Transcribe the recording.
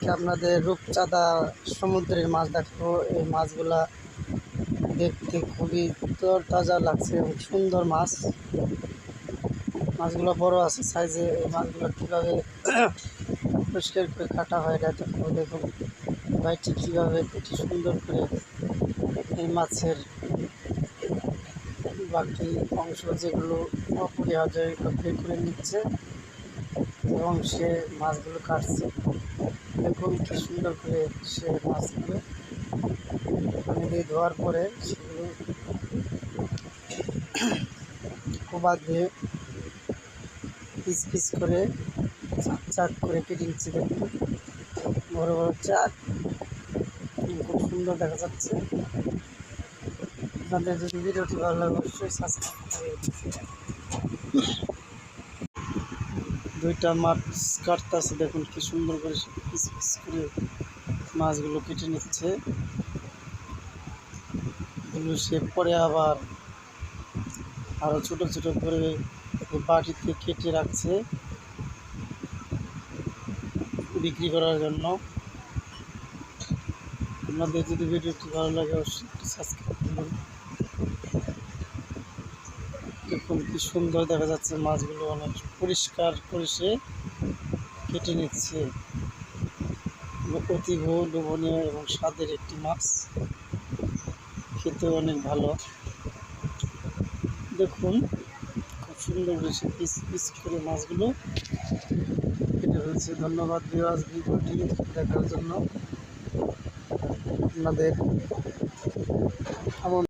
আপনাদের রূপচাঁদা সমুদ্রের মাছ দেখো। এই মাছগুলা দেখতে খুবই তাজা লাগছে সুন্দর মাছ। মাছগুলো বড় আছে সাইজে, এই মাছগুলো কীভাবে পরিষ্কার করে কাটা হয় এটা দেখো দেখুন। ভাইটি কীভাবে কি সুন্দর করে এই মাছের বাকি অংশ যেগুলো অপরিহার্য করে নিচ্ছে এবং সে মাছগুলো কাটছে। দেখুন কি সুন্দর করে সে মাছগুলো পানি দিয়ে ধোয়ার পরে সেগুলো কোবা দিয়ে পিস পিস করে চাক চাক করে কেটে নিচ্ছে দেখুন বড় বড় চাক। খুব সুন্দর দেখা যাচ্ছে। আপনাদের যদি ভিডিওটি ভালো লাগে, অবশ্যই সাবস্ক্রাইব করে দুইটা মাছ কাটতেছে, দেখুন কি সুন্দর করে পিস পিস করে মাছগুলো কেটে নিচ্ছে। এগুলো সে পরে আবার আরও ছোট ছোট করে বাটিতে কেটে রাখছে বিক্রি করার জন্য। আপনাদের যদি ভিডিওটি ভালো লাগে, অবশ্যই সাবস্ক্রাইব করুন। দেখুন কি সুন্দর দেখা যাচ্ছে, মাছগুলো অনেক পরিষ্কার করে সে কেটে নিচ্ছে। অতীব লোভনীয় এবং স্বাদের একটি মাছ। খেতে অনেক ভালো। দেখুন, খুব সুন্দর সে পিস পিস করে মাছগুলো। কেটে ফেলছে। ধন্যবাদ বিরাজ ভিডিওটি দেখার জন্য। আপনাদের